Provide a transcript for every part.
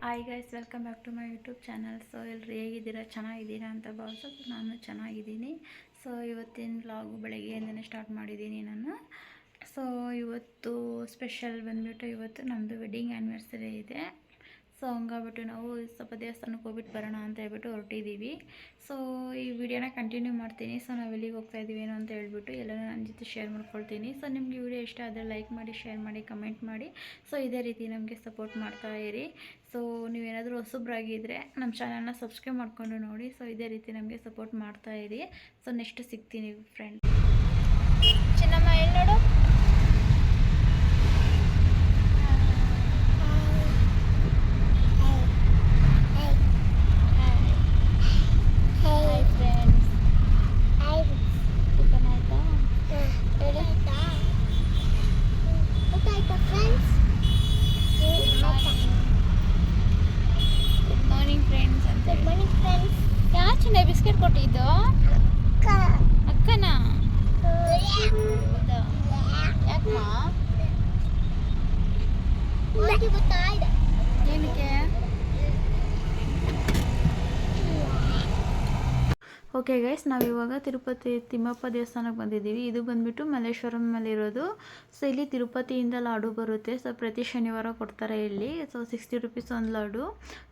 Hi guys welcome back to my YouTube channel so ಎಲ್ಲರೂ ಹೇಗಿದ್ದೀರಾ? ಚೆನ್ನಾಗಿದ್ದೀರಾ ಅಂತ ಭಾವಿಸೋದು ನಾನು ಚೆನ್ನಾಗಿದ್ದೀನಿ. ಸೊ ಇವತ್ತಿನ ವ್ಲಾಗು ಬೆಳಗ್ಗೆಯಿಂದನೇ ಸ್ಟಾರ್ಟ್ ಮಾಡಿದ್ದೀನಿ ನಾನು. ಸೊ ಇವತ್ತು ಸ್ಪೆಷಲ್ ಬಂದುಬಿಟ್ಟು ಇವತ್ತು ನಮ್ಮದು ವೆಡ್ಡಿಂಗ್ ಆ್ಯನಿವರ್ಸರಿ ಇದೆ. ಸೊ ಹಂಗಾಗ್ಬಿಟ್ಟು ನಾವು ಸ್ವಲ್ಪ ದೇವಸ್ಥಾನಕ್ಕೆ ಹೋಗ್ಬಿಟ್ಟು ಬರೋಣ ಅಂತ ಹೇಳ್ಬಿಟ್ಟು ಹೊರಟಿದ್ದೀವಿ. ಸೊ ಈ ವಿಡಿಯೋನ ಕಂಟಿನ್ಯೂ ಮಾಡ್ತೀನಿ. ಸೊ ನಾವು ಎಲ್ಲಿಗೆ ಹೋಗ್ತಾ ಇದ್ದೀವಿ ಏನೋ ಅಂತ ಹೇಳ್ಬಿಟ್ಟು ಎಲ್ಲನೂ ನನ್ನ ಜೊತೆ ಶೇರ್ ಮಾಡ್ಕೊಳ್ತೀನಿ. ಸೊ ನಿಮಗೆ ವಿಡಿಯೋ ಇಷ್ಟ ಆದರೆ ಲೈಕ್ ಮಾಡಿ ಶೇರ್ ಮಾಡಿ ಕಮೆಂಟ್ ಮಾಡಿ. ಸೊ ಇದೇ ರೀತಿ ನಮಗೆ ಸಪೋರ್ಟ್ ಮಾಡ್ತಾ ಇರಿ. ಸೊ ನೀವೇನಾದರೂ ಹೊಸಬ್ರಾಗಿದ್ದರೆ ನಮ್ಮ ಚಾನಲ್ನ ಸಬ್ಸ್ಕ್ರೈಬ್ ಮಾಡಿಕೊಂಡು ನೋಡಿ. ಸೊ ಇದೇ ರೀತಿ ನಮಗೆ ಸಪೋರ್ಟ್ ಮಾಡ್ತಾ ಇರಿ. ಸೊ ನೆಕ್ಸ್ಟ್ ಸಿಗ್ತೀನಿ ಫ್ರೆಂಡ್ ಚಿನ್ನಮ್ಮ, ಎಲ್ಲಿ ನೋಡು? ಏನಕ್ಕೆ ಓಕೆ ಗೈಸ್ ನಾವು ಇವಾಗ ತಿರುಪತಿ ತಿಮ್ಮಪ್ಪ ದೇವಸ್ಥಾನಕ್ಕೆ ಬಂದಿದ್ದೀವಿ. ಇದು ಬಂದ್ಬಿಟ್ಟು ಮಲ್ಲೇಶ್ವರಮಲ್ಲಿರೋದು ಸೊ ಇಲ್ಲಿ ತಿರುಪತಿಯಿಂದ ಲಾಡು ಬರುತ್ತೆ. ಸೊ ಪ್ರತಿ ಶನಿವಾರ ಕೊಡ್ತಾರೆ ಇಲ್ಲಿ. ಸೊ ಸಿಕ್ಸ್ಟಿ ರುಪೀಸ್ ಒಂದು ಲಾಡು.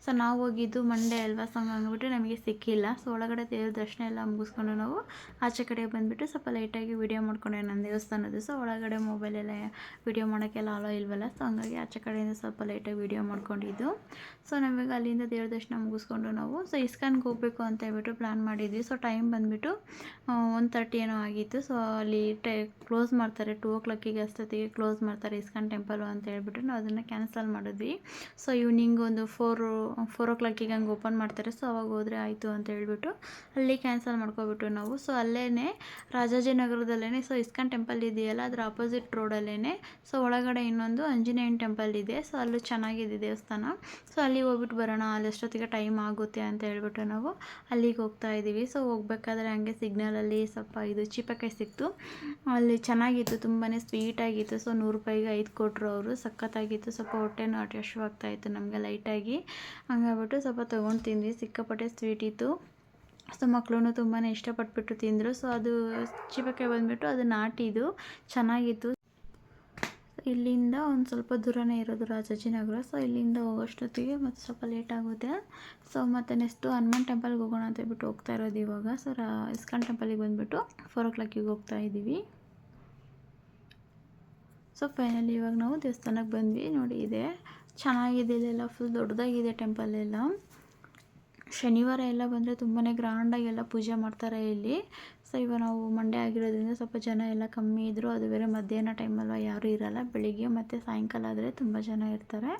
ಸೊ ನಾವು ಹೋಗಿದ್ದು ಮಂಡೇ ಅಲ್ವಾ? ಸೊ ಹಂಗಾಗ್ಬಿಟ್ಟು ನಮಗೆ ಸಿಕ್ಕಿಲ್ಲ. ಸೊ ಒಳಗಡೆ ದೇವ್ರ ದರ್ಶನ ಎಲ್ಲ ಮುಗಿಸ್ಕೊಂಡು ನಾವು ಆಚೆ ಕಡೆ ಬಂದುಬಿಟ್ಟು ಸ್ವಲ್ಪ ಲೈಟಾಗಿ ವಿಡಿಯೋ ಮಾಡ್ಕೊಂಡೆ ನನ್ನ ದೇವಸ್ಥಾನದ್ದು. ಸೊ ಒಳಗಡೆ ಮೊಬೈಲೆಲ್ಲ ವಿಡಿಯೋ ಮಾಡೋಕ್ಕೆಲ್ಲ ಅಲೋ ಇಲ್ವಲ್ಲ? ಸೊ ಹಂಗಾಗಿ ಆಚೆ ಕಡೆಯಿಂದ ಸ್ವಲ್ಪ ಲೈಟಾಗಿ ವಿಡಿಯೋ ಮಾಡ್ಕೊಂಡಿದ್ದು. ಸೊ ನಮಗೆ ಅಲ್ಲಿಂದ ದೇವ್ರ ದರ್ಶನ ಮುಗಿಸ್ಕೊಂಡು ನಾವು ಸೊ ಇಸ್ಕಾನ್ಗೆ ಹೋಗಬೇಕು ಅಂತ ಹೇಳ್ಬಿಟ್ಟು ಪ್ಲ್ಯಾನ್ ಮಾಡಿದ್ವಿ. ಸೊ ಟೈಮ್ ಬಂದುಬಿಟ್ಟು ಒನ್ ತರ್ಟಿ ಏನೋ ಆಗಿತ್ತು. ಸೊ ಅಲ್ಲಿ ಟೈ ಕ್ಲೋಸ್ ಮಾಡ್ತಾರೆ ಟೂ ಓ ಕ್ಲಾಕಿಗೆ ಅಷ್ಟೊತ್ತಿಗೆ ಕ್ಲೋಸ್ ಮಾಡ್ತಾರೆ ಇಸ್ಕಾನ್ ಟೆಂಪಲು ಅಂತ ಹೇಳ್ಬಿಟ್ಟು ನಾವು ಅದನ್ನು ಕ್ಯಾನ್ಸಲ್ ಮಾಡಿದ್ವಿ. ಸೊ ಈವ್ನಿಂಗ್ ಒಂದು ಫೋರು ಫೋರ್ ಓ ಕ್ಲಾಕಿಗೆ ಹಂಗೆ ಓಪನ್ ಮಾಡ್ತಾರೆ. ಸೊ ಅವಾಗ ಹೋದರೆ ಆಯಿತು ಅಂತ ಹೇಳ್ಬಿಟ್ಟು ಅಲ್ಲಿ ಕ್ಯಾನ್ಸಲ್ ಮಾಡ್ಕೊಬಿಟ್ಟು ನಾವು. ಸೊ ಅಲ್ಲೇ ರಾಜಾಜಿನಗರದಲ್ಲೇ ಸೊ ಇಸ್ಕಾನ್ ಟೆಂಪಲ್ ಇದೆಯಲ್ಲ, ಅದರ ಆಪೋಸಿಟ್ ರೋಡಲ್ಲೇ ಸೊ ಒಳಗಡೆ ಇನ್ನೊಂದು ಆಂಜನೇಯನ ಟೆಂಪಲ್ ಇದೆ. ಸೊ ಅಲ್ಲೂ ಚೆನ್ನಾಗಿದೆ ದೇವಸ್ಥಾನ. ಸೊ ಅಲ್ಲಿ ಹೋಗ್ಬಿಟ್ಟು ಬರೋಣ, ಅಲ್ಲಿ ಎಷ್ಟೊತ್ತಿಗೆ ಟೈಮ್ ಆಗುತ್ತೆ ಅಂತ ಹೇಳ್ಬಿಟ್ಟು ನಾವು ಅಲ್ಲಿಗೆ ಹೋಗ್ತಾ ಇದ್ದೀವಿ ಸೊ ಹೋಗ್ಬೇಕಾದ್ರೆ ಹಂಗೆ ಸಿಗ್ನಲಲ್ಲಿ ಸ್ವಲ್ಪ ಇದು ಚೀಪಕಾಯಿ ಸಿಕ್ತು. ಅಲ್ಲಿ ಚೆನ್ನಾಗಿತ್ತು ತುಂಬಾ ಸ್ವೀಟಾಗಿತ್ತು ಸೊ ನೂರು ರೂಪಾಯಿಗೆ ಐದು ಕೊಟ್ಟರು ಅವರು. ಸಖತ್ತಾಗಿತ್ತು. ಸ್ವಲ್ಪ ಹೊಟ್ಟೆನೂ ಆಗ್ತಾ ಇತ್ತು ನಮಗೆ ಲೈಟಾಗಿ ಹಂಗಾಗ್ಬಿಟ್ಟು ಸ್ವಲ್ಪ ತೊಗೊಂಡು ತಿಂದ್ವಿ. ಸಿಕ್ಕಾಪಟ್ಟೆ ಸ್ವೀಟ್ ಇತ್ತು. ಸೊ ಮಕ್ಕಳು ತುಂಬಾ ಇಷ್ಟಪಟ್ಬಿಟ್ಟು ತಿಂದರು. ಸೊ ಅದು ಚೀಪಕಾಯಿ ಬಂದುಬಿಟ್ಟು ಅದು ನಾಟಿದು ಚೆನ್ನಾಗಿತ್ತು. ಇಲ್ಲಿಂದ ಒಂದು ಸ್ವಲ್ಪ ದೂರನೇ ಇರೋದು ರಾಜಾಜಿನಗರ ಸೊ ಇಲ್ಲಿಂದ ಹೋಗೋಷ್ಟೊತ್ತಿಗೆ ಮತ್ತು ಸ್ವಲ್ಪ ಲೇಟ್ ಆಗುತ್ತೆ. ಸೊ ಮತ್ತು ನೆಕ್ಸ್ಟು ಹನುಮಾನ್ ಟೆಂಪಲ್ಗೆ ಹೋಗೋಣ ಅಂತ ಹೇಳ್ಬಿಟ್ಟು ಹೋಗ್ತಾ ಇರೋದು ಇವಾಗ. ಸೊ ಇಸ್ಕಾನ್ ಟೆಂಪಲಿಗೆ ಬಂದುಬಿಟ್ಟು ಫೋರ್ ಓ ಕ್ಲಾಕಿಗೆ ಹೋಗ್ತಾ ಇದ್ದೀವಿ ಸೊ ಫೈನಲಿ ಇವಾಗ ನಾವು ದೇವಸ್ಥಾನಕ್ಕೆ ಬಂದ್ವಿ. ನೋಡಿ, ಇದೆ. ಚೆನ್ನಾಗಿದೆ, ಇಲ್ಲೆಲ್ಲ ಫುಲ್ ದೊಡ್ಡದಾಗಿದೆ ಟೆಂಪಲ್ ಎಲ್ಲ. ಶನಿವಾರ ಎಲ್ಲ ಬಂದರೆ ತುಂಬಾ ಗ್ರ್ಯಾಂಡಾಗಿ ಎಲ್ಲ ಪೂಜೆ ಮಾಡ್ತಾರೆ ಇಲ್ಲಿ. ಸೊ ಇವಾಗ ನಾವು ಮಂಡೆ ಆಗಿರೋದ್ರಿಂದ ಸ್ವಲ್ಪ ಜನ ಎಲ್ಲ ಕಮ್ಮಿ ಇದ್ದರು ಅದು ಬೇರೆ ಮಧ್ಯಾಹ್ನ ಟೈಮಲ್ವ ಯಾರೂ ಇರಲ್ಲ. ಬೆಳಿಗ್ಗೆ ಮತ್ತು ಸಾಯಂಕಾಲ ಆದರೆ ತುಂಬ ಜನ ಇರ್ತಾರೆ.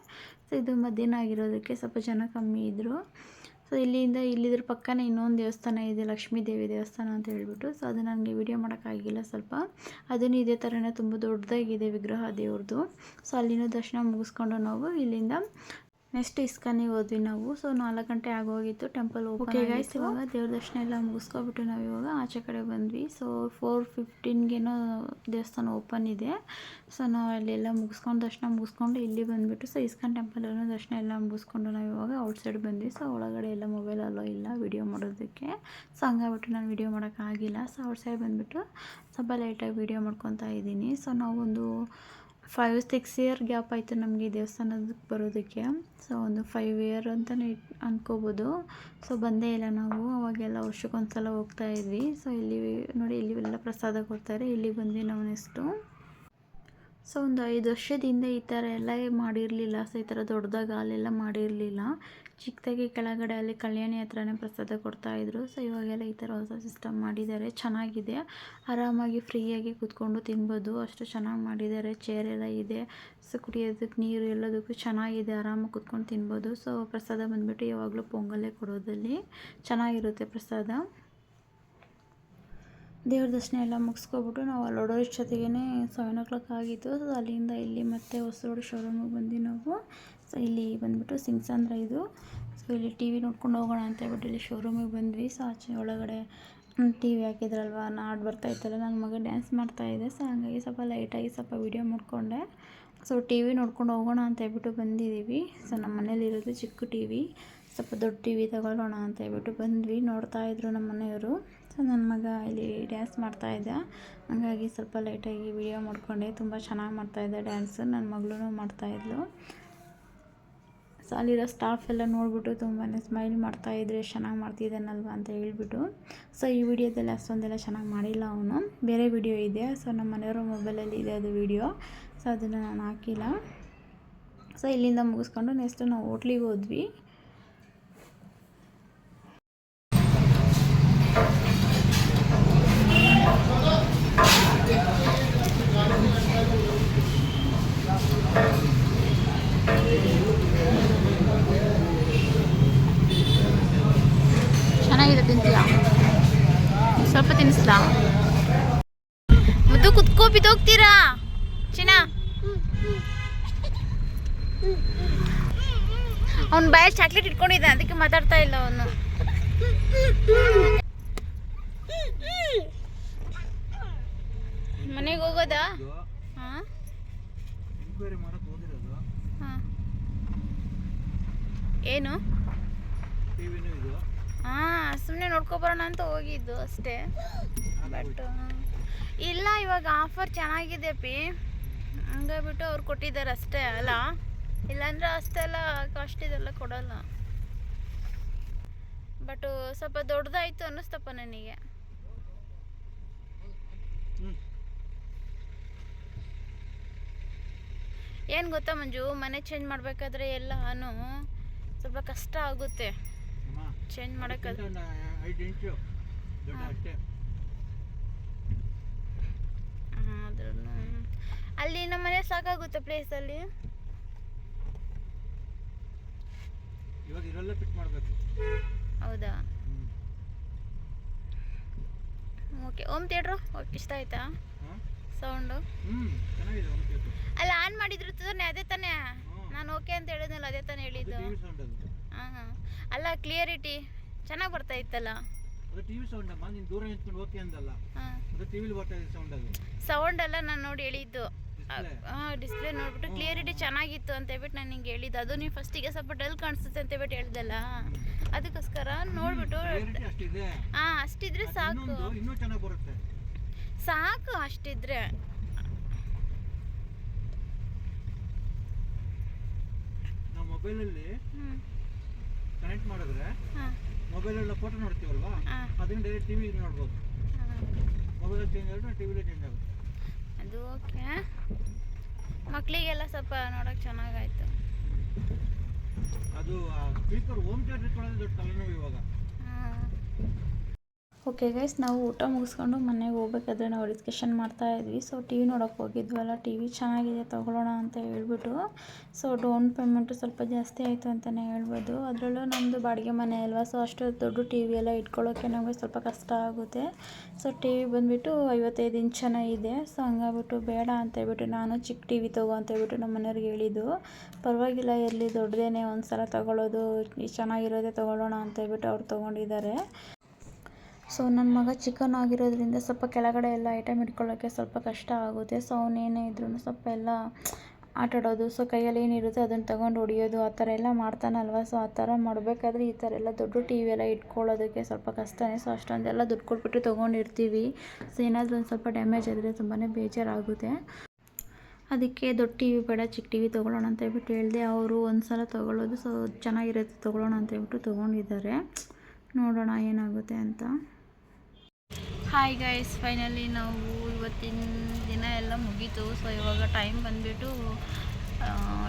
ಸೊ ಇದು ಮಧ್ಯಾಹ್ನ ಆಗಿರೋದಕ್ಕೆ ಸ್ವಲ್ಪ ಜನ ಕಮ್ಮಿ ಇದ್ದರು ಸೊ ಇಲ್ಲಿಂದ ಇಲ್ಲಿದ್ರ ಪಕ್ಕನೇ ಇನ್ನೊಂದು ದೇವಸ್ಥಾನ ಇದೆ, ಲಕ್ಷ್ಮೀ ದೇವಿ ದೇವಸ್ಥಾನ ಅಂತ ಹೇಳ್ಬಿಟ್ಟು. ಸೊ ಅದು ನನಗೆ ವಿಡಿಯೋ ಮಾಡೋಕ್ಕಾಗಿಲ್ಲ ಸ್ವಲ್ಪ. ಅದನ್ನು ಇದೇ ಥರನೇ ತುಂಬ ದೊಡ್ಡದಾಗಿದೆ ವಿಗ್ರಹ ದೇವ್ರದ್ದು ಸೊ ಅಲ್ಲಿನೂ ದರ್ಶನ ಮುಗಿಸ್ಕೊಂಡು ನಾವು ಇಲ್ಲಿಂದ ನೆಕ್ಸ್ಟ್ ಇಸ್ಕಾನಿಗೆ ಹೋದ್ವಿ ನಾವು. ಸೊ ನಾಲ್ಕು ಗಂಟೆ ಆಗೋಗಿತ್ತು ಟೆಂಪಲ್ ಓಕೆ ಗೈಸ್ ಇವಾಗ. ದೇವ್ರ ದರ್ಶನ ಎಲ್ಲ ಮುಗಿಸ್ಕೊಬಿಟ್ಟು ನಾವು ಇವಾಗ ಆಚೆ ಕಡೆ ಬಂದ್ವಿ. ಸೊ ಫೋರ್ ಫಿಫ್ಟೀನ್ಗೇನೋ ದೇವಸ್ಥಾನ ಓಪನ್ ಇದೆ. ಸೊ ನಾವು ಅಲ್ಲೆಲ್ಲ ಮುಗಿಸ್ಕೊಂಡು ದರ್ಶನ ಮುಗಿಸ್ಕೊಂಡು ಇಲ್ಲಿ ಬಂದುಬಿಟ್ಟು ಸೊ ಇಸ್ಕಾನ್ ಟೆಂಪಲಲ್ಲೂ ದರ್ಶನ ಎಲ್ಲ ಮುಗಿಸ್ಕೊಂಡು ನಾವು ಇವಾಗ ಔಟ್ಸೈಡ್ ಬಂದ್ವಿ. ಸೊ ಒಳಗಡೆ ಎಲ್ಲ ಮೊಬೈಲ್ ಅಲ್ಲೋ ಇಲ್ಲ ವಿಡಿಯೋ ಮಾಡೋದಕ್ಕೆ. ಸೊ ಹಂಗಾಗ್ಬಿಟ್ಟು ನಾನು ವಿಡಿಯೋ ಮಾಡೋಕ್ಕಾಗಿಲ್ಲ ಸೊ ಔಟ್ ಸೈಡ್ ಬಂದುಬಿಟ್ಟು ಸ್ವಲ್ಪ ಲೈಟಾಗಿ ವಿಡಿಯೋ ಮಾಡ್ಕೊತಾ ಇದ್ದೀನಿ. ಸೊ ನಾವೊಂದು ಫೈವ್ ಸಿಕ್ಸ್ ಇಯರ್ ಗ್ಯಾಪ್ ಆಯಿತು ನಮಗೆ ದೇವಸ್ಥಾನದಕ್ಕೆ ಬರೋದಕ್ಕೆ. ಸೊ ಒಂದು ಫೈವ್ ಇಯರ್ ಅಂತಲೇ ಅಂದ್ಕೋಬೋದು ಸೊ ಬಂದೇ ಇಲ್ಲ ನಾವು. ಅವಾಗೆಲ್ಲ ವರ್ಷಕ್ಕೊಂದ್ಸಲ ಹೋಗ್ತಾ ಇದ್ವಿ. ಸೊ ಇಲ್ಲಿ ನೋಡಿ ಇಲ್ಲಿ ಎಲ್ಲ ಪ್ರಸಾದ ಕೊಡ್ತಾರೆ. ಇಲ್ಲಿಗೆ ಬಂದ್ವಿ ನಾವು ನೆಕ್ಸ್ಟು ಸೊ ಒಂದು ಐದು ವರ್ಷದಿಂದ ಈ ಥರ ಎಲ್ಲ ಮಾಡಿರಲಿಲ್ಲ. ಸೊ ಈ ಥರ ದೊಡ್ಡದಾಗ ಅಲ್ಲೆಲ್ಲ ಮಾಡಿರಲಿಲ್ಲ. ಚಿಕ್ಕದಾಗಿ ಕೆಳಗಡೆ ಅಲ್ಲಿ ಕಲ್ಯಾಣಿ ಹತ್ರನೇ ಪ್ರಸಾದ ಕೊಡ್ತಾಯಿದ್ರು ಸೊ ಇವಾಗೆಲ್ಲ ಈ ಥರ ಹೊಸ ಸಿಸ್ಟಮ್ ಮಾಡಿದ್ದಾರೆ. ಚೆನ್ನಾಗಿದೆ. ಆರಾಮಾಗಿ ಫ್ರೀಯಾಗಿ ಕೂತ್ಕೊಂಡು ತಿನ್ಬೋದು. ಅಷ್ಟು ಚೆನ್ನಾಗಿ ಮಾಡಿದ್ದಾರೆ. ಚೇರ್ ಎಲ್ಲ ಇದೆ. ಸೊ ಕುಡಿಯೋದಕ್ಕೆ ನೀರು ಎಲ್ಲದಕ್ಕೂ ಚೆನ್ನಾಗಿದೆ. ಆರಾಮಾಗಿ ಕೂತ್ಕೊಂಡು ತಿನ್ಬೋದು. ಸೊ ಪ್ರಸಾದ ಬಂದುಬಿಟ್ಟು ಯಾವಾಗಲೂ ಪೊಂಗಲ್ಲೇ ಕೊಡೋದಲ್ಲಿ ಚೆನ್ನಾಗಿರುತ್ತೆ ಪ್ರಸಾದ. ದೇವ್ರ ದರ್ಶನ ಎಲ್ಲ ಮುಗಿಸ್ಕೊಬಿಟ್ಟು ನಾವು ಅಲ್ಲಿ ಹೊಡೋಷ್ಟೊತ್ತಿಗೆ ಸೆವೆನ್ ಓ ಕ್ಲಾಕ್ ಆಗಿತ್ತು. ಸೊ ಅಲ್ಲಿಂದ ಇಲ್ಲಿ ಮತ್ತೆ ಹೊಸ ರೋಡ್ ಶೋರೂಮಿಗೆ ಬಂದು ನಾವು. ಸೊ ಇಲ್ಲಿ ಬಂದುಬಿಟ್ಟು ಸಿಂಗ್ಸಂದ್ರ ಇದು. ಸೊ ಇಲ್ಲಿ ಟಿ ವಿ ನೋಡ್ಕೊಂಡು ಹೋಗೋಣ ಅಂತ ಹೇಳ್ಬಿಟ್ಟು ಇಲ್ಲಿ ಶೋರೂಮಿಗೆ ಬಂದ್ವಿ. ಸೊ ಆಚೆ ಒಳಗಡೆ ಟಿ ವಿ ಹಾಕಿದ್ರಲ್ವ ಬರ್ತಾ ಇತ್ತಲ್ಲ, ನನ್ನ ಮಗ ಡ್ಯಾನ್ಸ್ ಮಾಡ್ತಾ ಇದೆ. ಸೊ ಹಂಗಾಗಿ ಸ್ವಲ್ಪ ಲೈಟಾಗಿ ಸ್ವಲ್ಪ ವೀಡಿಯೋ ಮಾಡಿಕೊಂಡೆ ಸೊ ಟಿ ವಿ ನೋಡ್ಕೊಂಡು ಹೋಗೋಣ ಅಂತ ಹೇಳ್ಬಿಟ್ಟು ಬಂದಿದ್ದೀವಿ. ಸೊ ನಮ್ಮ ಮನೇಲಿರೋದು ಚಿಕ್ಕ ಟಿ ವಿ ಸ್ವಲ್ಪ ದೊಡ್ಡ ಟಿ ವಿ ತಗೊಳ್ಳೋಣ ಅಂತ ಹೇಳ್ಬಿಟ್ಟು ಬಂದ್ವಿ. ನೋಡ್ತಾ ಇದ್ರು ನಮ್ಮ ಮನೆಯವರು. ಸೊ ನನ್ನ ಮಗ ಇಲ್ಲಿ ಡ್ಯಾನ್ಸ್ ಮಾಡ್ತಾಯಿದ್ದ ಹಾಗಾಗಿ ಸ್ವಲ್ಪ ಲೈಟಾಗಿ ವಿಡಿಯೋ ಮಾಡ್ಕೊಂಡೆ. ತುಂಬ ಚೆನ್ನಾಗಿ ಮಾಡ್ತಾಯಿದ್ದ ಡ್ಯಾನ್ಸ್ ನನ್ನ ಮಗಳೂ ಮಾಡ್ತಾಯಿದ್ಲು ಸೊ ಅಲ್ಲಿರೋ ಸ್ಟಾಫ್ ಎಲ್ಲ ನೋಡಿಬಿಟ್ಟು ತುಂಬಾ ಸ್ಮೈಲ್ ಮಾಡ್ತಾಯಿದ್ರೆ ಚೆನ್ನಾಗಿ ಮಾಡ್ತಿದ್ದಾನಲ್ವ ಅಂತ ಹೇಳ್ಬಿಟ್ಟು. ಸೊ ಈ ವಿಡಿಯೋದಲ್ಲಿ ಅಷ್ಟೊಂದೆಲ್ಲ ಚೆನ್ನಾಗಿ ಮಾಡಿಲ್ಲ ಅವನು. ಬೇರೆ ವಿಡಿಯೋ ಇದೆ. ಸೊ ನಮ್ಮ ಮನೆಯವರ ಮೊಬೈಲಲ್ಲಿ ಇದೆ ಅದು ವಿಡಿಯೋ ಸೊ ಅದನ್ನು ನಾನು ಹಾಕಿಲ್ಲ. ಸೊ ಇಲ್ಲಿಂದ ಮುಗಿಸ್ಕೊಂಡು ನೆಕ್ಸ್ಟು ನಾವು ಹೋಟ್ಲಿಗೆ ಹೋದ್ವಿ ಚೆನ್ನಾಗಿದೆ ತಿಂತೀಯಾ ಸ್ವಲ್ಪ ತಿನ್ನಿಸ್ಲಾ? ಮುದ್ದು ಕುತ್ಕೋ ಬಿದ್ದೋಗ್ತೀರಾ ಚಿನ್ನ. ಅವ್ನು ಬಾಯ್ ಚಾಕ್ಲೇಟ್ ಇಟ್ಕೊಂಡಿದ್ದ ಅದಕ್ಕೆ ಮಾತಾಡ್ತಾ ಇಲ್ಲ ಅವನು. ಮನೆಗೆ ಹೋಗೋದಾ? ಹಾಂ? ಏನು? ಹಾಂ ಸುಮ್ಮನೆ ನೋಡ್ಕೊಬರೋಣ ಅಂತ ಹೋಗಿದ್ದು ಅಷ್ಟೇ. ಬಟ್ ಇಲ್ಲ, ಇವಾಗ ಆಫರ್ ಚೆನ್ನಾಗಿದೆ ಪಿ ಹಂಗಾಗ್ಬಿಟ್ಟು ಅವ್ರು ಕೊಟ್ಟಿದ್ದಾರೆ ಅಷ್ಟೇ, ಅಲ್ಲ? ಇಲ್ಲಾಂದ್ರೆ ಅಷ್ಟೆಲ್ಲ ಕಾಸ್ಟ್ ಇದೆಲ್ಲ ಕೊಡಲ್ಲ. ಬಟ್ ಸ್ವಲ್ಪ ದೊಡ್ಡದಾಯ್ತು ಅನ್ನಿಸ್ತಪ್ಪ ನನಗೆ. ಏನು ಗೊತ್ತಾ ಮಂಜು, ಮನೆ ಚೇಂಜ್ ಮಾಡಬೇಕಾದ್ರೆ ಎಲ್ಲಾನು ಸ್ವಲ್ಪ ಕಷ್ಟ ಆಗುತ್ತೆ. ಚೇಂಜ್ ಮಾಡಕ್ಕೆ ಅಲ್ಲಿ ನಮ್ಮ ಮನೆ ಸಾಕಾಗುತ್ತೆ ಪ್ಲೇಸಲ್ಲಿ ಇವಾಗ ಇರಲ್ಲ ಫಿಟ್ ಮಾಡಬೇಕು. ಹೌದಾ? ಓಕೆ ಓಮ್ ಥಿಯೇಟ್ರು ಓಕೆ ಇಷ್ಟ ಆಯ್ತಾ? ಸೌಂಡು ಅಲ್ಲ ಆನ್ ಮಾಡಿದ್ರು ತಾನೆ ಅದೇ ತಾನೇ. ನಾನು ಓಕೆ ಅಂತ ಹೇಳಿದ್ನಲ್ಲ ಅದೇ ತಾನೇ ಹೇಳಿದ್ದು. ಅಲ್ಲ ಕ್ಲಿಯರಿಟಿ ಚೆನ್ನಾಗಿ ಬರ್ತಾ ಇತ್ತಲ್ಲ? ಅದು ಟಿವಿ ಸೌಂಡ್ ಅಮ್ಮ ನೀನು ದೂರ ನಿಂತ್ಕೊಂಡು ಓಕೆ ಅಂದಲ್ಲ. ಹಾಂ. ಅದು ಟಿವಿಲಿ ಬರ್ತಾ ಇದೆ ಸೌಂಡ್ ಅದು ಸೌಂಡ್ ಎಲ್ಲ ನಾನು ನೋಡಿ ಹೇಳಿದ್ದು ಡಿಸ್ಪ್ಲೇ ನೋಡ್ಬಿಟ್ಟು. ಕ್ಲಿಯರಿಟಿ ಚೆನ್ನಾಗಿತ್ತು ಅಂತ ಹೇಳ್ಬಿಟ್ಟು ನಾನು ನಿಂಗೆ ಹೇಳಿದ್ದು. ಅದು ನೀವು ಫಸ್ಟಿಗೆ ಸ್ವಲ್ಪ ಡಲ್ ಕಾಣಿಸುತ್ತೆ ಅಂತ ಹೇಳ್ಬಿಟ್ಟು ಹೇಳ್ದಲ್ಲ? ಅದಕ್ಕೋಸ್ಕರ ನೋಡ್ಬಿಟ್ಟು ಹಾ ಅಷ್ಟಿದ್ರೆ ಸಾಕು. ಇನ್ನೂ ಚೆನ್ನಾಗಿ ಬರುತ್ತೆ. ಸಾಕು ಅಷ್ಟಿದ್ರೆ. ಮೊಬೈಲಲ್ಲಿ ಕನೆಕ್ಟ್ ಮಾಡಿದ್ರೆ ಮೊಬೈಲ್ ಎಲ್ಲ ಫೋಟೋ ನೋಡ್ತೀವಲ್ವಾ? ಅದನ್ನ ಡೈರೆಕ್ಟ್ ಟಿವಿ ನೋಡ್ಬೋದು. ಮೊಬೈಲ್ ಚೇಂಜ್ ಆಗುತ್ತೆ ಟಿವಿಲೇ ಚೇಂಜ್ ಆಗುತ್ತೆ. ಅದು ಓಕೆ ಮಕ್ಕಳಿಗೆಲ್ಲ ಸ್ವಲ್ಪ ನೋಡೋಕೆ ಚೆನ್ನಾಗಾಯ್ತು. ಅದು ಸ್ಪೀಕರ್ ಹೋಮ್ ಥಿಯೇಟರ್ ದೊಡ್ಡ ತಲೆನೋವು ಇವಾಗ. ಓಕೆ ಗೈಸ್ ನಾವು ಊಟ ಮುಗಿಸ್ಕೊಂಡು ಮನೆಗೆ ಹೋಗ್ಬೇಕಾದ್ರೆ ನಾವು ಡಿಸ್ಕಷನ್ ಮಾಡ್ತಾ ಇದ್ವಿ. ಸೊ ಟಿ ವಿ ನೋಡೋಕೆ ಹೋಗಿದ್ವಲ್ಲ ಟಿ ವಿ ಚೆನ್ನಾಗಿದೆ, ತೊಗೊಳ್ಳೋಣ ಅಂತ ಹೇಳ್ಬಿಟ್ಟು. ಸೊ ಡೌನ್ ಪೇಮೆಂಟು ಸ್ವಲ್ಪ ಜಾಸ್ತಿ ಆಯಿತು ಅಂತಲೇ ಹೇಳ್ಬೋದು. ಅದರಲ್ಲೂ ನಮ್ಮದು ಬಾಡಿಗೆ ಮನೆ ಅಲ್ವಾ? ಸೊ ಅಷ್ಟು ದೊಡ್ಡ ಟಿ ವಿ ಎಲ್ಲ ಇಟ್ಕೊಳ್ಳೋಕ್ಕೆ ನಮಗೆ ಸ್ವಲ್ಪ ಕಷ್ಟ ಆಗುತ್ತೆ. ಸೊ ಟಿ ವಿ ಬಂದುಬಿಟ್ಟು ಐವತ್ತೈದು ಇಂಚನ ಇದೆ. ಸೊ ಹಂಗಾಗ್ಬಿಟ್ಟು ಬೇಡ ಅಂತ ಹೇಳ್ಬಿಟ್ಟು ನಾನು ಚಿಕ್ಕ ಟಿ ವಿ ತಗೋ ಅಂತ ಹೇಳ್ಬಿಟ್ಟು ನಮ್ಮ ಮನೆಯವ್ರಿಗೆ ಹೇಳಿದ್ದು. ಪರವಾಗಿಲ್ಲ, ಇರಲಿ, ದೊಡ್ಡದೇನೆ ಒಂದು ಸಲ ತಗೊಳ್ಳೋದು, ಚೆನ್ನಾಗಿರೋದೇ ತೊಗೊಳ್ಳೋಣ ಅಂತ ಹೇಳ್ಬಿಟ್ಟು ಅವ್ರು ತೊಗೊಂಡಿದ್ದಾರೆ. ಸೊ ನನ್ನ ಮಗ ಚಿಕನ್ ಆಗಿರೋದ್ರಿಂದ ಸ್ವಲ್ಪ ಕೆಳಗಡೆ ಎಲ್ಲ ಐಟಮ್ ಇಟ್ಕೊಳ್ಳೋಕ್ಕೆ ಸ್ವಲ್ಪ ಕಷ್ಟ ಆಗುತ್ತೆ. ಸೊ ಅವನೇನೇ ಇದ್ರೂ ಸ್ವಲ್ಪ ಎಲ್ಲ ಆಟಾಡೋದು ಸೊ ಕೈಯಲ್ಲಿ ಏನಿರುತ್ತೆ ಅದನ್ನು ತಗೊಂಡು ಹೊಡಿಯೋದು, ಆ ಥರ ಎಲ್ಲ ಮಾಡ್ತಾನಲ್ವ? ಸೊ ಆ ಥರ ಮಾಡಬೇಕಾದ್ರೆ ಈ ಥರ ಎಲ್ಲ ದೊಡ್ಡ ಟಿ ವಿ ಎಲ್ಲ ಇಟ್ಕೊಳ್ಳೋದಕ್ಕೆ ಸ್ವಲ್ಪ ಕಷ್ಟನೇ. ಸೊ ಅಷ್ಟೊಂದೆಲ್ಲ ದುಡ್ಡು ಕೊಟ್ಬಿಟ್ಟು ತೊಗೊಂಡಿರ್ತೀವಿ. ಸೊ ಏನಾದರೂ ಒಂದು ಸ್ವಲ್ಪ ಡ್ಯಾಮೇಜ್ ಆದರೆ ತುಂಬಾ ಬೇಜಾರಾಗುತ್ತೆ. ಅದಕ್ಕೆ ದೊಡ್ಡ ಟಿ ವಿ ಬೇಡ, ಚಿಕ್ಕ ಟಿ ವಿ ತೊಗೊಳ್ಳೋಣ ಅಂತ ಹೇಳ್ಬಿಟ್ಟು ಹೇಳಿದೆ. ಅವರು ಒಂದು ಸಲ ತೊಗೊಳ್ಳೋದು ಸೊ ಚೆನ್ನಾಗಿರುತ್ತೆ, ತೊಗೊಳ್ಳೋಣ ಅಂತ ಹೇಳ್ಬಿಟ್ಟು ತೊಗೊಂಡಿದ್ದಾರೆ. ನೋಡೋಣ ಏನಾಗುತ್ತೆ ಅಂತ. ಹಾಯ್ ಗೈಸ್ ಫೈನಲಿ ನಾವು ಇವತ್ತಿನ ದಿನ ಎಲ್ಲ ಮುಗೀತು. ಸೊ ಇವಾಗ ಟೈಮ್ ಬಂದುಬಿಟ್ಟು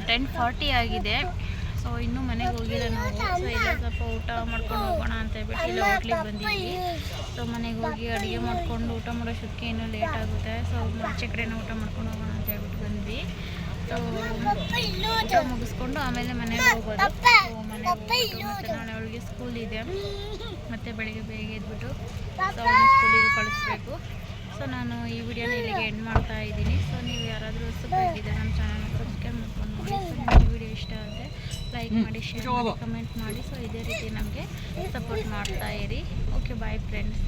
ಟೆನ್ ಫಾರ್ಟಿ ಆಗಿದೆ. ಸೊ ಇನ್ನೂ ಮನೆಗೆ ಹೋಗಿಲ್ಲ ನಾವು. ಸೊ ಇಲ್ಲ, ಸ್ವಲ್ಪ ಊಟ ಮಾಡ್ಕೊಂಡು ಹೋಗೋಣ ಅಂತ ಹೇಳ್ಬಿಟ್ಟು ಇಲ್ಲ, ಹೋಟ್ಲಿಗೆ ಬಂದಿದ್ವಿ. ಸೊ ಮನೆಗೆ ಹೋಗಿ ಅಡುಗೆ ಮಾಡ್ಕೊಂಡು ಊಟ ಮಾಡೋಷ್ಟಕ್ಕೆ ಇನ್ನೂ ಲೇಟ್ ಆಗುತ್ತೆ. ಸೊ ಮುಂಚೆ ಕಡೆನೇ ಊಟ ಮಾಡ್ಕೊಂಡು ಹೋಗೋಣ ಅಂತ ಹೇಳ್ಬಿಟ್ಟು ಬಂದ್ವಿ. ಸೊ ಊಟ ಮುಗಿಸ್ಕೊಂಡು ಆಮೇಲೆ ಮನೆಗೆ ಹೋಗೋದು. ನಾಳೆ ಅವಳಿಗೆ ಸ್ಕೂಲ್ ಇದೆ. ಮತ್ತೆ ಬೆಳಿಗ್ಗೆ ಬೇಗ ಎದ್ಬಿಟ್ಟು ಸೊ ಅವಳನ್ನ ಸ್ಕೂಲಿಗೆ ಕಳಿಸ್ಬೇಕು. ಸೊ ನಾನು ಈ ವಿಡಿಯೋನ ಇಲ್ಲಿಗೆ ಎಂಡ್ ಮಾಡ್ತಾ ಇದ್ದೀನಿ. ಸೊ ನೀವು ಯಾರಾದರೂ ಹೊಸಬಾಗಿದ್ದರೆ ನಮ್ಮ ಚಾನಲ್ನ ಸಬ್ಸ್ಕ್ರೈಬ್ ಮಾಡ್ಕೊಂಡು ನೋಡಿ. ಸೊ ನಿಮಗೆ ವಿಡಿಯೋ ಇಷ್ಟ ಆದರೆ ಲೈಕ್ ಮಾಡಿ ಶೇರ್ ಮಾಡಿ ಕಮೆಂಟ್ ಮಾಡಿ. ಸೊ ಇದೇ ರೀತಿ ನಮಗೆ ಸಪೋರ್ಟ್ ಮಾಡ್ತಾ ಇರಿ. Okay bye friends